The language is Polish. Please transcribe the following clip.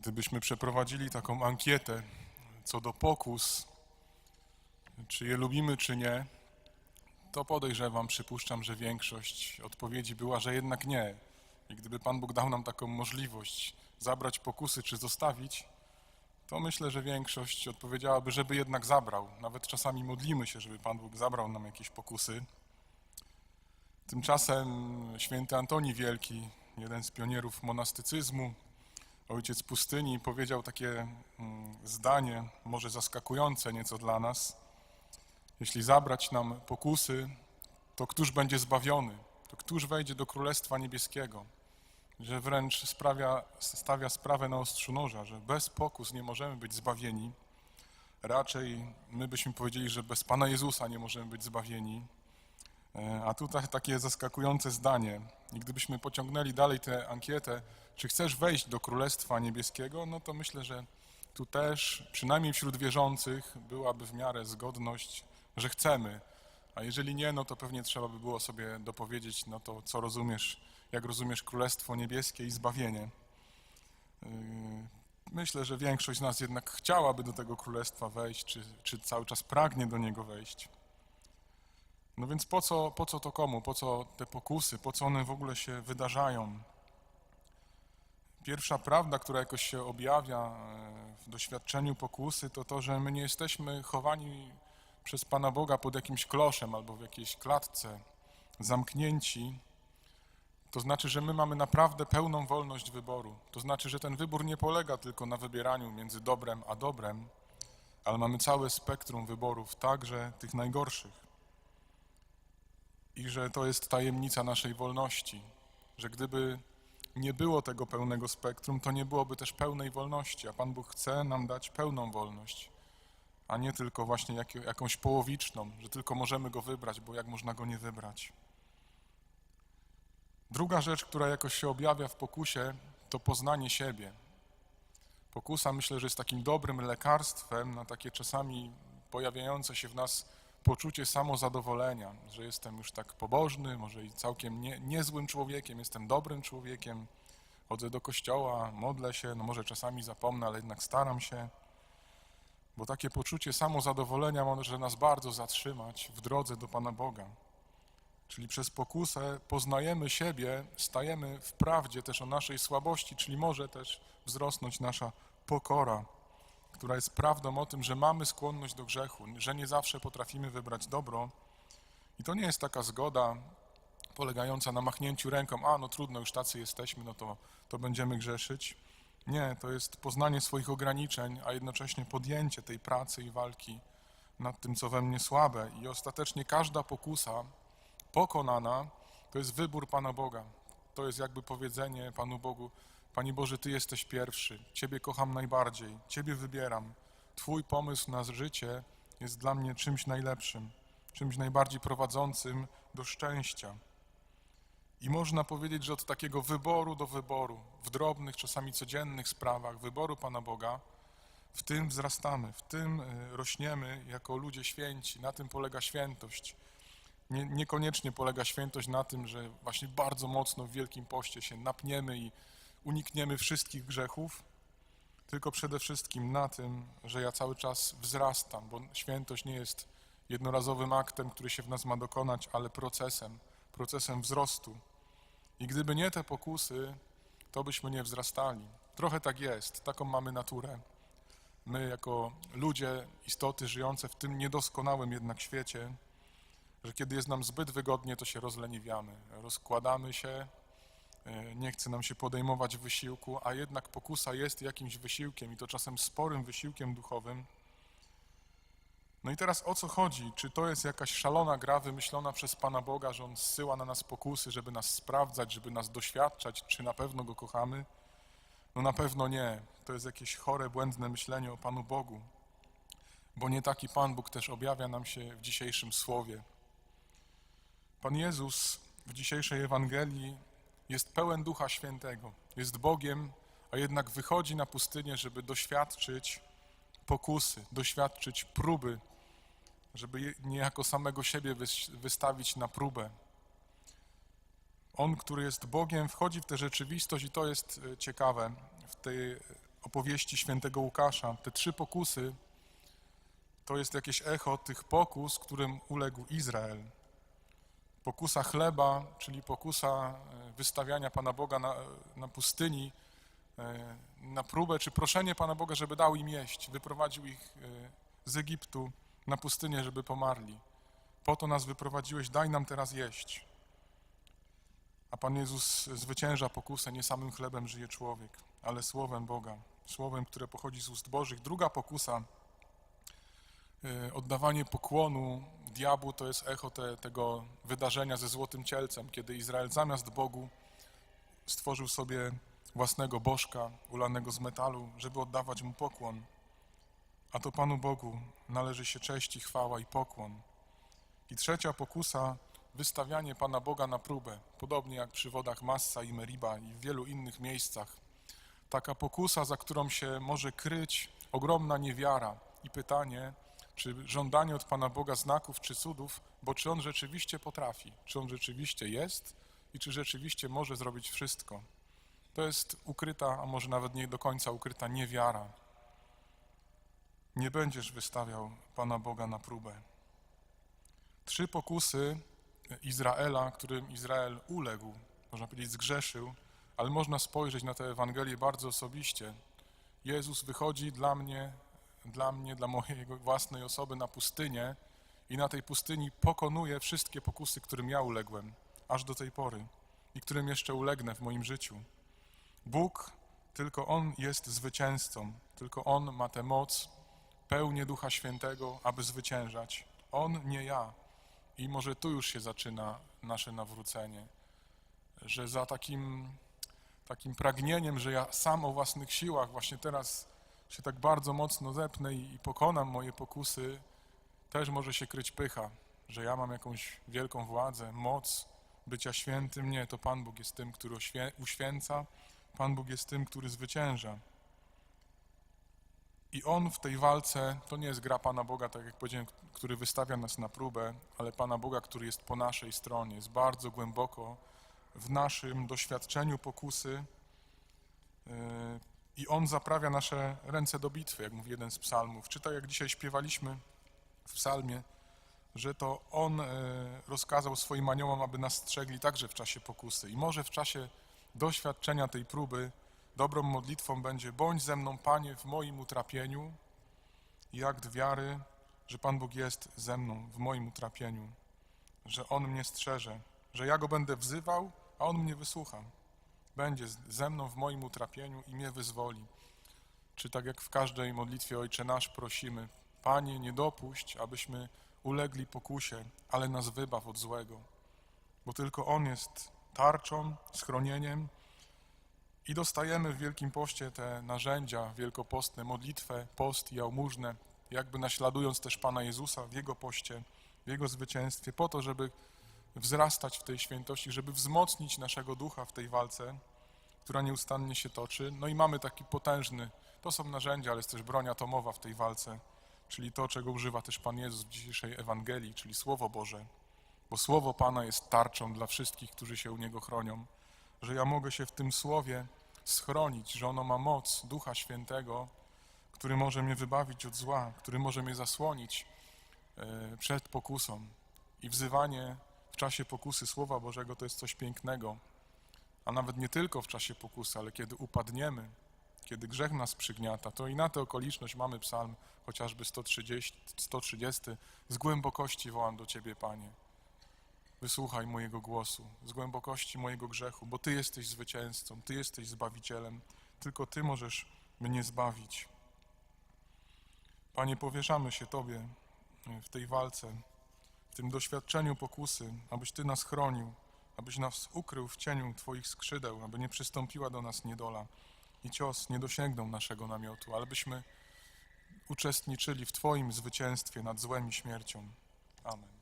Gdybyśmy przeprowadzili taką ankietę co do pokus, czy je lubimy, czy nie, to podejrzewam, przypuszczam, że większość odpowiedzi była, że jednak nie. I gdyby Pan Bóg dał nam taką możliwość zabrać pokusy, czy zostawić, to myślę, że większość odpowiedziałaby, żeby jednak zabrał. Nawet czasami modlimy się, żeby Pan Bóg zabrał nam jakieś pokusy. Tymczasem święty Antoni Wielki, jeden z pionierów monastycyzmu, ojciec pustyni, powiedział takie mm, zdanie, może zaskakujące nieco dla nas. Jeśli zabrać nam pokusy, to któż będzie zbawiony? To któż wejdzie do Królestwa Niebieskiego? Że wręcz sprawia, stawia sprawę na ostrzu noża, że bez pokus nie możemy być zbawieni. Raczej my byśmy powiedzieli, że bez Pana Jezusa nie możemy być zbawieni. E, A tutaj takie zaskakujące zdanie. I gdybyśmy pociągnęli dalej tę ankietę, czy chcesz wejść do Królestwa Niebieskiego, no to myślę, że tu też, przynajmniej wśród wierzących, byłaby w miarę zgodność, że chcemy. A jeżeli nie, no to pewnie trzeba by było sobie dopowiedzieć, no to co rozumiesz, jak rozumiesz Królestwo Niebieskie i zbawienie. Yy, Myślę, że większość z nas jednak chciałaby do tego Królestwa wejść, czy, czy cały czas pragnie do niego wejść. No więc po co, po co to komu? Po co te pokusy? Po co one w ogóle się wydarzają? Pierwsza prawda, która jakoś się objawia e, w doświadczeniu pokusy, to to, że my nie jesteśmy chowani przez Pana Boga pod jakimś kloszem albo w jakiejś klatce, zamknięci. To znaczy, że my mamy naprawdę pełną wolność wyboru. To znaczy, że ten wybór nie polega tylko na wybieraniu między dobrem a dobrem, ale mamy całe spektrum wyborów, także tych najgorszych i że to jest tajemnica naszej wolności, że gdyby nie było tego pełnego spektrum, to nie byłoby też pełnej wolności, a Pan Bóg chce nam dać pełną wolność, a nie tylko właśnie jak, jakąś połowiczną, że tylko możemy go wybrać, bo jak można go nie wybrać. Druga rzecz, która jakoś się objawia w pokusie, to poznanie siebie. Pokusa myślę, że jest takim dobrym lekarstwem na takie czasami pojawiające się w nas poczucie samozadowolenia, że jestem już tak pobożny, może i całkiem nie, niezłym człowiekiem, jestem dobrym człowiekiem, chodzę do kościoła, modlę się, no może czasami zapomnę, ale jednak staram się, bo takie poczucie samozadowolenia może nas bardzo zatrzymać w drodze do Pana Boga. Czyli przez pokusę poznajemy siebie, stajemy w prawdzie też o naszej słabości, czyli może też wzrosnąć nasza pokora która jest prawdą o tym, że mamy skłonność do grzechu, że nie zawsze potrafimy wybrać dobro. I to nie jest taka zgoda polegająca na machnięciu ręką, a no trudno, już tacy jesteśmy, no to, to będziemy grzeszyć. Nie, to jest poznanie swoich ograniczeń, a jednocześnie podjęcie tej pracy i walki nad tym, co we mnie słabe. I ostatecznie każda pokusa pokonana to jest wybór Pana Boga. To jest jakby powiedzenie Panu Bogu, Panie Boże, Ty jesteś pierwszy, Ciebie kocham najbardziej, Ciebie wybieram. Twój pomysł na życie jest dla mnie czymś najlepszym, czymś najbardziej prowadzącym do szczęścia. I można powiedzieć, że od takiego wyboru do wyboru, w drobnych, czasami codziennych sprawach, wyboru Pana Boga, w tym wzrastamy, w tym y, rośniemy jako ludzie święci, na tym polega świętość. Nie, niekoniecznie polega świętość na tym, że właśnie bardzo mocno w Wielkim Poście się napniemy i unikniemy wszystkich grzechów, tylko przede wszystkim na tym, że ja cały czas wzrastam, bo świętość nie jest jednorazowym aktem, który się w nas ma dokonać, ale procesem, procesem wzrostu. I gdyby nie te pokusy, to byśmy nie wzrastali. Trochę tak jest, taką mamy naturę. My, jako ludzie, istoty żyjące w tym niedoskonałym jednak świecie, że kiedy jest nam zbyt wygodnie, to się rozleniwiamy, rozkładamy się, nie chce nam się podejmować wysiłku, a jednak pokusa jest jakimś wysiłkiem i to czasem sporym wysiłkiem duchowym. No i teraz o co chodzi? Czy to jest jakaś szalona gra wymyślona przez Pana Boga, że On zsyła na nas pokusy, żeby nas sprawdzać, żeby nas doświadczać, czy na pewno Go kochamy? No na pewno nie. To jest jakieś chore, błędne myślenie o Panu Bogu, bo nie taki Pan Bóg też objawia nam się w dzisiejszym Słowie. Pan Jezus w dzisiejszej Ewangelii jest pełen Ducha Świętego, jest Bogiem, a jednak wychodzi na pustynię, żeby doświadczyć pokusy, doświadczyć próby, żeby niejako samego siebie wystawić na próbę. On, który jest Bogiem, wchodzi w tę rzeczywistość i to jest e, ciekawe w tej opowieści świętego Łukasza. Te trzy pokusy to jest jakieś echo tych pokus, którym uległ Izrael. Pokusa chleba, czyli pokusa e, wystawiania Pana Boga na, na pustyni, e, na próbę, czy proszenie Pana Boga, żeby dał im jeść. Wyprowadził ich e, z Egiptu na pustynię, żeby pomarli. Po to nas wyprowadziłeś, daj nam teraz jeść. A Pan Jezus zwycięża pokusę, nie samym chlebem żyje człowiek, ale słowem Boga, słowem, które pochodzi z ust Bożych. Druga pokusa, oddawanie pokłonu diabłu, to jest echo te, tego wydarzenia ze złotym cielcem, kiedy Izrael zamiast Bogu stworzył sobie własnego bożka ulanego z metalu, żeby oddawać mu pokłon. A to Panu Bogu należy się cześć i chwała i pokłon. I trzecia pokusa, wystawianie Pana Boga na próbę, podobnie jak przy wodach Massa i Meriba i w wielu innych miejscach. Taka pokusa, za którą się może kryć ogromna niewiara i pytanie, czy żądanie od Pana Boga znaków czy cudów, bo czy On rzeczywiście potrafi, czy On rzeczywiście jest i czy rzeczywiście może zrobić wszystko. To jest ukryta, a może nawet nie do końca ukryta niewiara. Nie będziesz wystawiał Pana Boga na próbę. Trzy pokusy Izraela, którym Izrael uległ, można powiedzieć zgrzeszył, ale można spojrzeć na tę Ewangelię bardzo osobiście. Jezus wychodzi dla mnie, dla mnie, dla mojej własnej osoby na pustynię i na tej pustyni pokonuje wszystkie pokusy, którym ja uległem, aż do tej pory i którym jeszcze ulegnę w moim życiu. Bóg, tylko On jest zwycięzcą, tylko On ma tę moc, pełnię Ducha Świętego, aby zwyciężać. On, nie ja. I może tu już się zaczyna nasze nawrócenie, że za takim, takim pragnieniem, że ja sam o własnych siłach właśnie teraz się tak bardzo mocno zepnę i, pokonam moje pokusy, też może się kryć pycha, że ja mam jakąś wielką władzę, moc bycia świętym. Nie, to Pan Bóg jest tym, który uświęca, Pan Bóg jest tym, który zwycięża. I On w tej walce, to nie jest gra Pana Boga, tak jak powiedziałem, który wystawia nas na próbę, ale Pana Boga, który jest po naszej stronie, jest bardzo głęboko w naszym doświadczeniu pokusy yy, i On zaprawia nasze ręce do bitwy, jak mówi jeden z psalmów. Czy tak jak dzisiaj śpiewaliśmy w psalmie, że to On yy, rozkazał swoim aniołom, aby nas strzegli także w czasie pokusy. I może w czasie doświadczenia tej próby Dobrą modlitwą będzie: bądź ze mną, Panie, w moim utrapieniu i akt wiary, że Pan Bóg jest ze mną w moim utrapieniu, że On mnie strzeże, że ja Go będę wzywał, a On mnie wysłucha. Będzie ze mną w moim utrapieniu i mnie wyzwoli. Czy tak jak w każdej modlitwie Ojcze Nasz prosimy, Panie, nie dopuść, abyśmy ulegli pokusie, ale nas wybaw od złego, bo tylko On jest tarczą, schronieniem, i dostajemy w Wielkim Poście te narzędzia wielkopostne, modlitwę, post i jałmużnę, jakby naśladując też Pana Jezusa w Jego poście, w Jego zwycięstwie, po to, żeby wzrastać w tej świętości, żeby wzmocnić naszego ducha w tej walce, która nieustannie się toczy. No i mamy taki potężny, to są narzędzia, ale jest też broń atomowa w tej walce, czyli to, czego używa też Pan Jezus w dzisiejszej Ewangelii, czyli Słowo Boże, bo Słowo Pana jest tarczą dla wszystkich, którzy się u Niego chronią że ja mogę się w tym słowie schronić, że ono ma moc Ducha Świętego, który może mnie wybawić od zła, który może mnie zasłonić e, przed pokusą. I wzywanie czasie pokusy Słowa Bożego to jest coś pięknego, a nawet nie tylko w czasie pokusy, ale kiedy upadniemy, kiedy grzech nas przygniata, to i na tę okoliczność mamy psalm chociażby 130, 130 z głębokości wołam do Ciebie, Panie. Wysłuchaj mojego głosu. Z głębokości mojego grzechu, bo Ty jesteś zwycięzcą, Ty jesteś Zbawicielem, tylko Ty możesz mnie zbawić. Panie, powierzamy się Tobie w tej walce, w tym doświadczeniu pokusy, abyś Ty nas chronił, abyś nas ukrył w cieniu Twoich skrzydeł, aby nie przystąpiła do nas niedola i cios nie dosięgnął naszego namiotu, ale byśmy uczestniczyli w Twoim zwycięstwie nad złem i śmiercią. Amen.